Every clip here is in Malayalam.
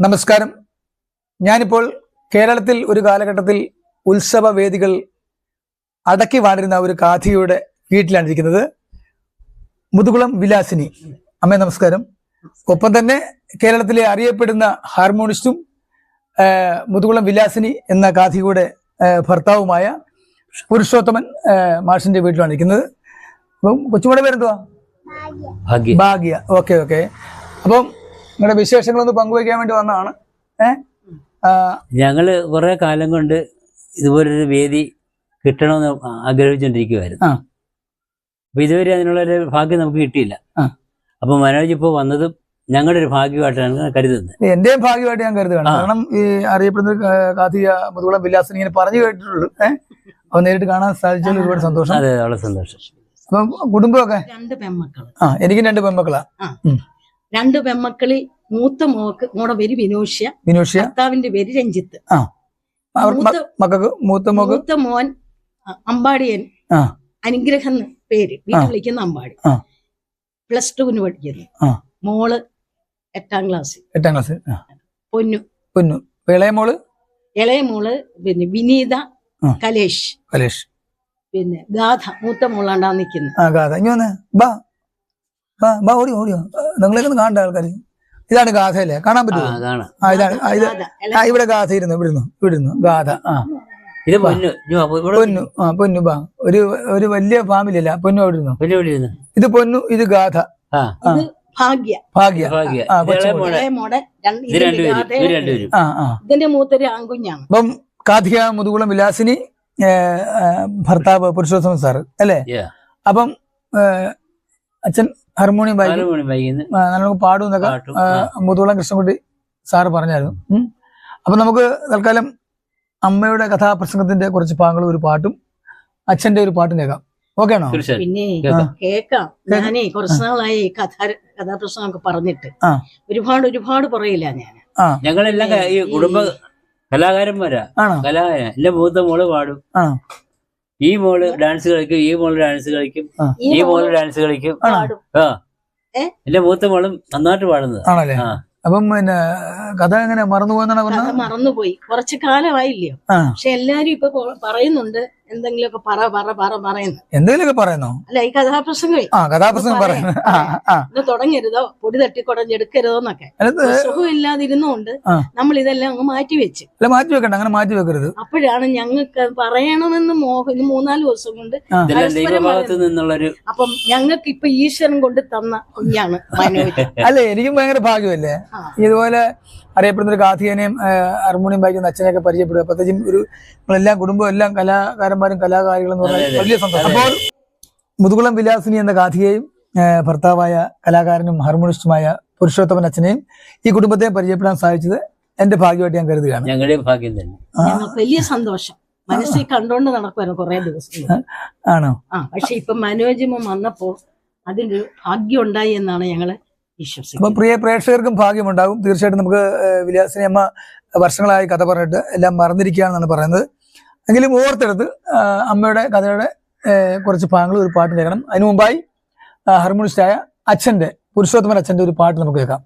നമസ്കാരം. ഞാനിപ്പോൾ കേരളത്തിൽ ഒരു കാലഘട്ടത്തിൽ ഉത്സവ വേദികൾ അടക്കി വാണിരുന്ന ഒരു കാഥിയുടെ വീട്ടിലാണ് ഇരിക്കുന്നത്. മുതുകുളം വിലാസിനി. അമ്മ നമസ്കാരം. ഒപ്പം തന്നെ കേരളത്തിലെ അറിയപ്പെടുന്ന ഹാർമോണിസ്റ്റും മുതുകുളം വിലാസിനി എന്ന കാഥിയുടെ ഭർത്താവുമായ പുരുഷോത്തമൻ മാഷിന്റെ വീട്ടിലാണ് ഇരിക്കുന്നത്. അപ്പം കൊച്ചുമോടെ പേരെന്തുവാ? ഭാഗ്യ. Okay okay. അപ്പം നിങ്ങളുടെ വിശേഷങ്ങളൊന്ന് പങ്കുവയ്ക്കാൻ വേണ്ടി വന്നതാണ്. ഏഹ് ഞങ്ങൾ കുറെ കാലം കൊണ്ട് ഇതുപോലൊരു വേദി കിട്ടണമെന്ന് ആഗ്രഹിച്ചുകൊണ്ടിരിക്കുവായിരുന്നു. ആ. അപ്പൊ ഇതുവരെ അതിനുള്ള ഒരു ഭാഗ്യം നമുക്ക് കിട്ടിയില്ല. അപ്പൊ മനോജ് ഇപ്പോൾ വന്നതും ഞങ്ങളുടെ ഒരു ഭാഗ്യമായിട്ടാണ് കരുതുന്നത്. എന്റെയും ഭാഗ്യമായിട്ട് ഞാൻ കരുതുകയാണ്. കാരണം ഈ അറിയപ്പെടുന്ന കാർത്തിക മുതുകുളം വിലാസൻ ഇങ്ങനെ പറഞ്ഞു കേട്ടിട്ടുള്ളൂ. ഏഹ് അപ്പൊ നേരിട്ട് കാണാൻ സാധിച്ചാൽ ഒരുപാട് സന്തോഷം. അതെ വളരെ സന്തോഷം. അപ്പം കുടുംബമൊക്കെ? രണ്ട് പെൺമക്കൾ ആ എനിക്കും രണ്ട് പെൺമക്കളാ. രണ്ട് പെമ്മക്കളി മൂത്ത മോക്ക് മോടെ പേര് വിനോഷ്യ. വിനോഷ്യ? ഭർത്താവിന്റെ പേര് രഞ്ജിത്ത്. മൂത്ത മക്കൾക്ക് മൂത്ത മോക്ക്? മൂത്ത മോൻ അമ്പാടിയൻ. അനുഗ്രഹം പേര്. വീട്ടിൽ വിളിക്കുന്ന അമ്പാടി. പ്ലസ് ടുവിന് പഠിക്കുന്നു. മോൾ എട്ടാം ക്ലാസ് എട്ടാം ക്ലാസ് പൊന്നു. പൊന്നു. ഇളയമോൾ ഇളയ മോൾ? ഇളയ മോൾ പിന്നെ വിനീത കലേഷ്. കലേഷ്. പിന്നെ ഗാഥ മൂത്ത മോളാണ്ടാ നിൽക്കുന്നത് ആ ബാ ഓടിയോ ഓടിയോ. കാണണ്ട ആൾക്കാർ ഇതാണ് ഗാഥ അല്ലേ കാണാൻ പറ്റുമോ ആ ഇതാണ്. ആ, ഇവിടെ ഗാഥ ഇരുന്നു ഇവിടുന്നു ഇവിടുന്നു. ഗാഥ ആ. പൊന്നു. ആ പൊന്നു ബാ. ഒരു ഒരു വലിയ ഫാമിലി അല്ല പൊന്നു അവിടെ ഇരുന്നു. ഇത് പൊന്നു ഇത് ഗാഥ. ഭാഗ്യ. ഭാഗ്യ. ഇതിന്റെ മൂത്തൊരു ആൺകുഞ്ഞാണ്. അപ്പം കാഥിക മുതുകുളം വിലാസിനി ഭർത്താവ് പുരുഷോത്തമൻ സാറ് അല്ലേ? അപ്പം അച്ഛൻ ഹാർമോണിയം നാല് വായിക്കും നല്ലോണം പാടും എന്നൊക്കെ. മുതുകുളം കൃഷ്ണൻകുട്ടി സാറ് പറഞ്ഞായിരുന്നു. അപ്പൊ നമുക്ക് തൽക്കാലം അമ്മയുടെ കഥാപ്രസംഗത്തിന്റെ കുറച്ച് ഭാഗങ്ങളും ഒരു പാട്ടും അച്ഛന്റെ ഒരു പാട്ടും കേൾക്കാം. ഓക്കെ ആണോ? പിന്നെ കേൾക്കാം. കേക്കാം ഞാനേ കുറച്ച് നാളായി കഥ കഥാപ്രസംഗമൊക്കെ പറഞ്ഞിട്ട് ആ. ഒരുപാട് ഒരുപാട് പറയില്ല ഞാൻ. ഞങ്ങളെല്ലാം ഈ കുടുംബ കലാകാരന്മാരാ. കലാകാരൻ. എന്റെ മൂത്ത മോൾ പാടും. ഈ മോൾ ഡാൻസ് കളിക്കും ഈ മോൾ ഡാൻസ് കളിക്കും ഈ മോൾ ഡാൻസ് കളിക്കും. ആ. എന്റെ മൂത്ത മോളും നന്നായിട്ട് പാടുന്നത്. ആണല്ലേ? അപ്പം പിന്നെ കഥ എങ്ങനെ മറന്നു പോകുന്നാണ് കഥ പറഞ്ഞത്? മറന്നുപോയി. കുറച്ചു കാലമായില്ലയോ? പക്ഷെ എല്ലാരും ഇപ്പൊ പറയുന്നുണ്ട് എന്തെങ്കിലുമൊക്കെ പറ പറ പറ പറയുന്നു. എന്തെങ്കിലുമൊക്കെ പറയുന്നോ? അല്ല ഈ കഥാപ്രസംഗമേ ആ കഥാപ്രസംഗം പറയുന്നു. ഇത് തുടങ്ങരുതോ? പൊടി തട്ടി കുടഞ്ഞെടുക്കരുതോന്നൊക്കെ എന്നൊക്കെ സുഖമില്ലാതിരുന്നുകൊണ്ട് നമ്മൾ ഇതെല്ലാം അങ്ങ് മാറ്റി വെച്ച്. അല്ല മാറ്റി വെക്കണ്ട. അങ്ങനെ മാറ്റി വെക്കരുത്. അപ്പോഴാണ് ഞങ്ങൾക്ക് പറയണമെന്ന് മോഹം ഇത് മൂന്നാൽ ദിവസം കൊണ്ട് നിന്നുള്ളൊരു അപ്പം ഞങ്ങൾക്ക് ഇപ്പൊ ഈശ്വരൻ കൊണ്ട് തന്ന കുഞ്ഞാണ് അല്ലെ അല്ലേ എനിക്കും ഭയങ്കര ഭാഗ്യമല്ലേ. ഇതുപോലെ അറിയപ്പെടുന്ന ഒരു കാഥികനെയും ഹാർമോണിയം വായിക്കുന്ന അച്ഛനെയൊക്കെ പരിചയപ്പെടുക. പ്രത്യേകിച്ചും ഒരു നമ്മളെല്ലാം കുടുംബം എല്ലാം കലാകാരന്മാരും കലാകാരികളും എന്ന് പറഞ്ഞാൽ. വലിയ സന്തോഷം. അപ്പോൾ മുതുകുളം വിലാസിനി എന്ന കാഥികയും ഭർത്താവായ കലാകാരനും ഹാർമോണിസ്റ്റുമായ പുരുഷോത്തമൻ അച്ഛനെയും ഈ കുടുംബത്തെ പരിചയപ്പെടാൻ സാധിച്ചത് എന്റെ ഭാഗ്യമായിട്ട് ഞാൻ കരുതുകയാണ്. ഞങ്ങളുടെ ഭാഗ്യം തന്നെ. വലിയ സന്തോഷം. മനസ്സിൽ കണ്ടോണ്ട് നടക്കുമായിരുന്നു കുറെ ദിവസം ആണോ? ആ പക്ഷെ ഇപ്പൊ മനോജമം വന്നപ്പോ അതിന്റെ ഭാഗ്യം ഉണ്ടായി എന്നാണ് ഞങ്ങൾ അപ്പൊ പ്രിയ പ്രേക്ഷകർക്കും ഭാഗ്യമുണ്ടാകും. തീർച്ചയായിട്ടും നമുക്ക് വിലാസിനി അമ്മ വർഷങ്ങളായി കഥ പറഞ്ഞിട്ട് എല്ലാം മറന്നിരിക്കുകയാണെന്നാണ് പറയുന്നത്. എങ്കിലും ഓർത്തെടുത്ത് അമ്മയുടെ കഥയുടെ കുറച്ച് ഭാഗങ്ങൾ ഒരു പാട്ട് കേൾക്കണം. അതിനു മുമ്പായി ഹാർമോണിസ്റ്റായ അച്ഛന്റെ പുരുഷോത്തമൻ അച്ഛന്റെ ഒരു പാട്ട് നമുക്ക് കേൾക്കാം.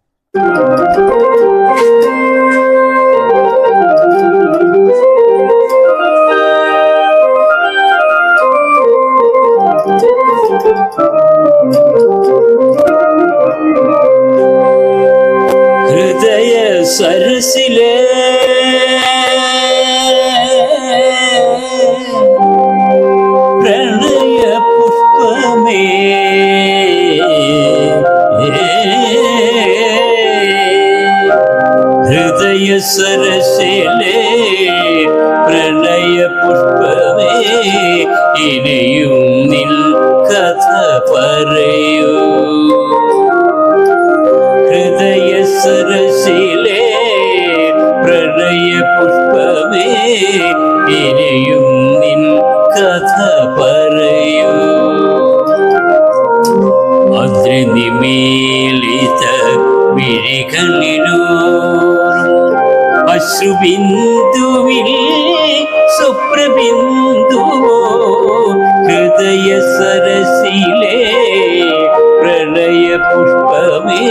സരസിലെ പ്രണയ പുഷ്പമേ വിഴികളിലൂറും അശ്രുബിന്ദുവിൽ സുപ്രബിന്ദുവോ ഹൃദയ സരസിലെ പ്രണയ പുഷ്പമേ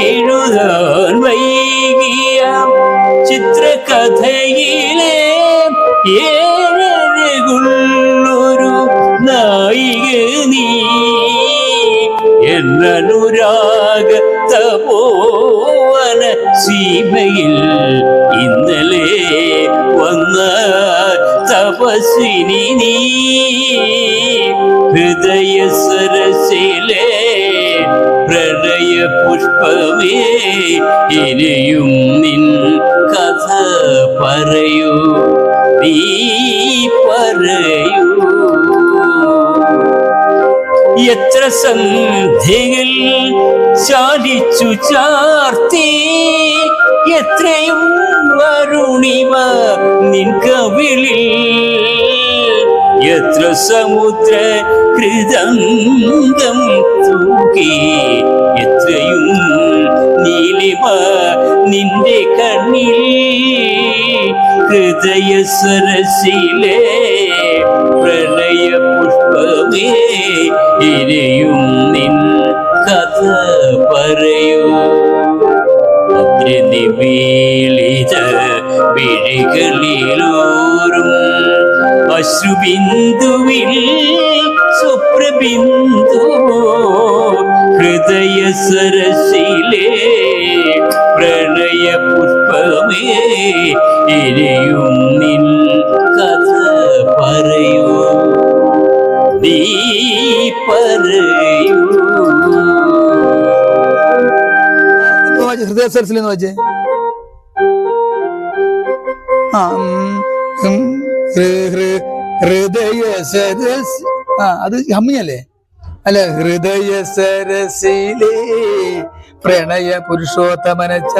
എഴുതാൻ വൈകിയ ചിത്രകഥയിലെ ഏഴരുള്ളൊരു നായിക നീ. എന്നനുരാഗ തപോവന സീമയിൽ ഇന്നലെ വന്ന തപസ്വിനി നീ. പുഷ്പമേ ഇനിയും നിൻ കഥ പറയൂ. നീ പറയൂ. എത്ര സന്ധ്യകൾ ചാലിച്ചു ചാർത്തി എത്രയും വരുണിവ നിൻ കവിളിൽ എത്ര സമുദ്ര കൃതംഗം തൂകി എത്രയും നീലിമ നിന്റെ കണ്ണിൽ ഹൃദയ സരസിലെ പ്രണയ പുഷ്പമേ ഇരയും നിൻ കഥ പറയൂ. നിബീലിത വിഴികളിലോരും അശ്രുബിന്ദുവിൽ സ്വപ്രബിന്ദു ഹൃദയ സരസിലെ പ്രണയ പുഷ്പമേ ഇനിയും നിൻ കഥ പറയൂ. നീ പറയൂ. ഹൃദയ സരസിലെന്ന് വെച്ചേ ആ ഹൃദയ സരസ്. ആ അത് ഹമ്മിയല്ലേ? അല്ല? ഹൃദയ സരസിലേ പ്രണയ പുരുഷോത്തമനച്ച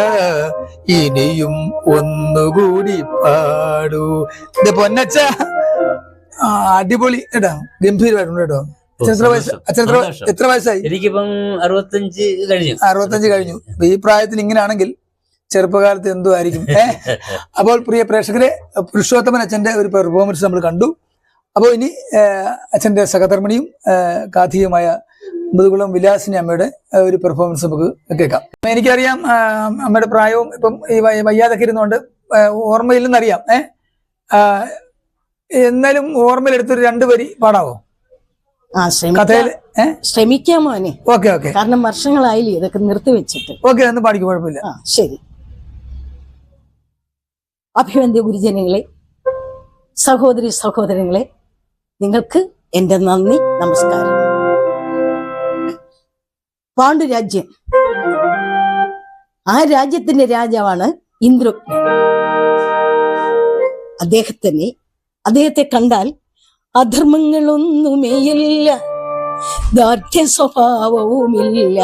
ഇനിയും ഒന്നുകൂടി പാടൂ. ഇത് പൊന്നച്ച. അടിപൊളി. കേട്ടോ ഗംഭീരമായിട്ടുണ്ട് കേട്ടോ. എത്ര വയസ്സ്? എത്ര വയസ്സായി? എനിക്കിപ്പം അറുപത്തഞ്ച് കഴിഞ്ഞു. അറുപത്തഞ്ച് കഴിഞ്ഞു. ഈ പ്രായത്തിൽ ഇങ്ങനെയാണെങ്കിൽ ചെറുപ്പകാലത്ത് എന്തോ ആയിരിക്കും. ഏ? അപ്പോൾ പ്രിയ പ്രേക്ഷകരെ പുരുഷോത്തമൻ അച്ഛന്റെ ഒരു പെർഫോമൻസ് നമ്മൾ കണ്ടു. അപ്പോൾ ഇനി അച്ഛന്റെ സഹധർമ്മിണിയും കാഥികമായ മുതുകുളം വിലാസിനി അമ്മയുടെ ഒരു പെർഫോമൻസ് നമുക്ക് കേൾക്കാം. എനിക്കറിയാം അമ്മയുടെ പ്രായവും ഇപ്പം ഈ വയ്യ- വയ്യാതൊക്കെ ഇരുന്നുകൊണ്ട് ഓർമ്മയില്ലെന്നറിയാം. ഏ? എന്നാലും ഓർമ്മയിലെടുത്തൊരു രണ്ടു വരി പാടാവോ? ശ്രമിക്കാമോ ഓക്കെ ഓക്കെ. കാരണം വർഷങ്ങളായില്ലേ ഇതൊക്കെ നിർത്തി വെച്ചിട്ട് ഓക്കെ ഒന്ന് പാടിക്കും കുഴപ്പമില്ല. ശരി. അഭിവന്ദ്യ ഗുരുജനങ്ങളെ സഹോദരി സഹോദരങ്ങളെ നിങ്ങൾക്ക് എന്റെ നന്ദി നമസ്കാരം. പാണ്ഡുരാജ്യം. ആ രാജ്യത്തിന്റെ രാജാവാണ് ഇന്ദ്രജ്ഞൻ. അദ്ദേഹത്തിനെ അദ്ദേഹത്തെ കണ്ടാൽ അധർമ്മങ്ങളൊന്നുമേയില്ല. ദാർഢ്യ സ്വഭാവവുമില്ല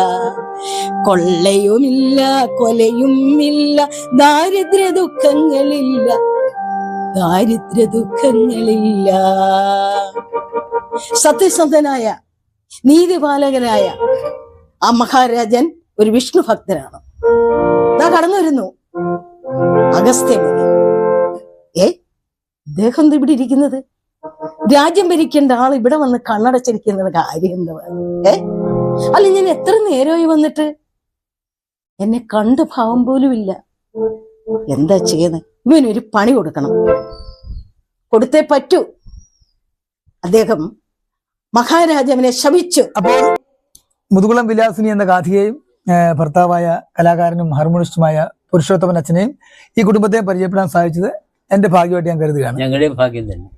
കൊള്ളയുമില്ല കൊലയുമില്ല ദാരിദ്ര്യ ദുഃഖങ്ങളില്ല ദാരിദ്ര്യ ദുഃഖങ്ങളില്ല സത്യസന്ധനായ നീതിപാലകനായ ആ മഹാരാജൻ ഒരു വിഷ്ണു ഭക്തനാണ്. ദാ കടന്നു വരുന്നു. അഗസ്ത്യമുനി. ഏ? ഇദ്ദേഹം ഇവിടെ ഇരിക്കുന്നത്? രാജ്യം ഭരിക്കേണ്ട ആൾ ഇവിടെ വന്ന് കണ്ണടച്ചിരിക്കുന്ന കാര്യം എന്താ? ഏ? അല്ല ഞാൻ എത്ര നേരമായി വന്നിട്ട് എന്നെ കണ്ട ഭാവം പോലും ഇല്ല. എന്താ ചെയ്യുന്നത് ഇവനൊരു പണി കൊടുക്കണം. കൊടുത്തേ പറ്റൂ. അദ്ദേഹം മഹാരാജാവിനെ ശപിച്ചു. അപ്പോൾ മുതുകുളം വിലാസിനി എന്ന ഗാഥിയെയും ഭർത്താവായ കലാകാരനും ഹാർമോണിസ്റ്റുമായ പുരുഷോത്തമൻ അച്ഛനെയും ഈ കുടുംബത്തെ പരിചയപ്പെടാൻ സാധിച്ചത് എന്റെ ഭാഗ്യമായിട്ട് ഞാൻ കരുതുകയാണ്. ഞങ്ങളുടെ ഭാഗ്യം തന്നെ.